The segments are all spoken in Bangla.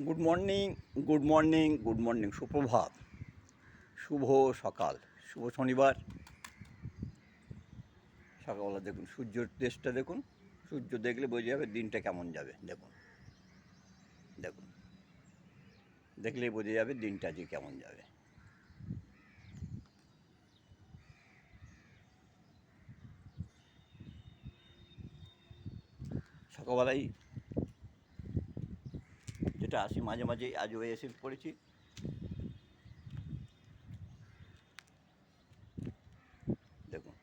Good morning good morning good morning সুপ্রভাত। শুভ সকাল, শুভ শনিবার। সকালবেলা দেখুন সূর্যর দেশটা দেখুন, সূর্য দেখলে বোঝা যাবে দিনটা কেমন যাবে, দেখুন। দেখুন, দেখলেই বোঝা যাবে দিনটা যে কেমন যাবে। সকালবেলায় যেটা আসি, মাঝে মাঝে আজও এসে পড়েছি। দেখুন।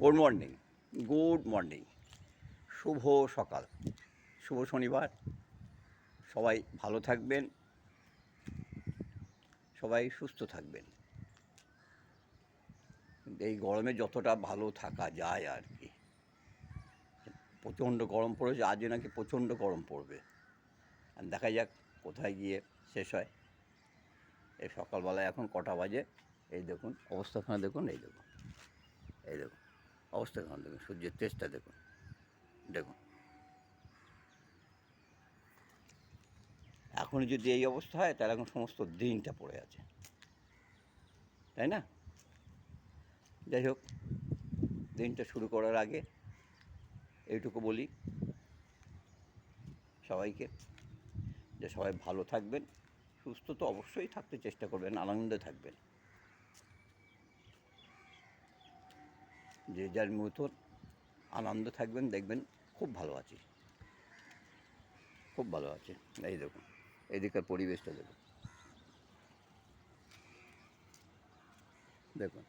গুড মর্নিং গুড মর্নিং শুভ সকাল, শুভ শনিবার, সবাই ভালো থাকবেন, সবাই সুস্থ থাকবেন। এই গরমে যতটা ভালো থাকা যায় আর কি। প্রচণ্ড গরম পড়েছে আজও নাকি প্রচণ্ড গরম পড়বে। আর দেখা যাক কোথায় গিয়ে শেষ হয়। এই সকালবেলায় এখন কটা বাজে? এই দেখুন অবস্থাখানে দেখুন, এই দেখুন এই দেখুন অবস্থাখানে দেখুন, সূর্যের তেজটা দেখুন দেখুন। এখন যদি এই অবস্থা হয়, তাহলে এখন সমস্ত দিনটা পড়ে আছে। তাই না? যাই হোক, দিনটা শুরু করার আগে এইটুকু বলি। সবাইকে, যে সবাই ভালো থাকবেন, সুস্থ তো অবশ্যই থাকতে চেষ্টা করবেন, আনন্দে থাকবেন। যে যার মতন আনন্দ থাকবেন, দেখবেন খুব ভালো আছি। খুব ভালো আছে। এই দেখুন, এদিকের পরিবেশটা দেখুন। দেখুন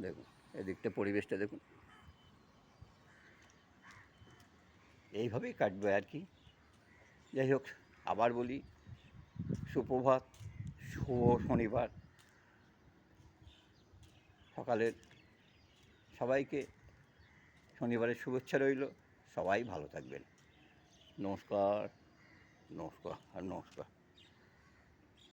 দেখুন, এদিকটা পরিবেশটা দেখুন। এইভাবেই কাটবে আর কি। যাই হোক, আবার বলি, সুপ্রভাত, শুভ শনিবার। সকালের সবাইকে শনিবারের শুভেচ্ছা রইল। সবাই ভালো থাকবেন। নমস্কার নমস্কার আর নমস্কার।